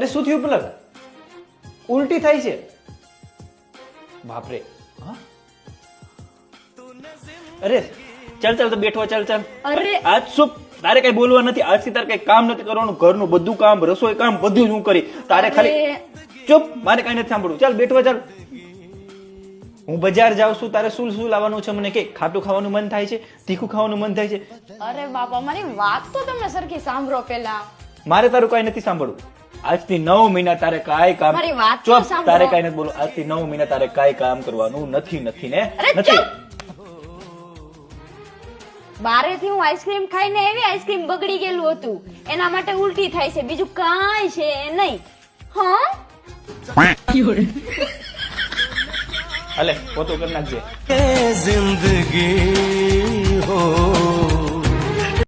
અરે શું થયું પલક? ઉલટી થાય છે. બાપરે. હા? અરે ચાલ ચાલ તો બેઠો ચાલ ચાલ. અરે! આજ શું? તારે કઈ બોલવા નથી આજથી તારે કઈ કામ નથી કરવાનું ઘરનું બધું કામ રસોઈ કામ બધું જ હું કરી. તારે ખાલી ચૂપ મારે કઈ નથી સાંભળવું. ચાલ બેઠવા ચાલ. હું બજાર જાઉં છું તારે શું શું લાવવાનું છે મને કે? ખાટું ખાવાનું મન થાય છે તીખું ખાવાનું મન થાય છે. અરે બાપા મારી વાત તો તમે સરખી સાંભળો પેલા. મારે તારું કઈ નથી સાંભળવું. આજથી નવ મહિના તારે કાંઈ કામ ચોપ તારે કાંઈ નથી બોલો આજથી નવ મહિના તારે કાંઈ કામ કરવાનું નથી નથી ને? નથી. બારે થી હું આઈસ્ક્રીમ ખાઈને એવી આઈસ્ક્રીમ બગડી ગયેલું હતું. એના માટે ઉલટી થાય છે. બીજું કાંઈ છે નહીં. હા? હાલે પોતું કરી નાખજે. જિંદગી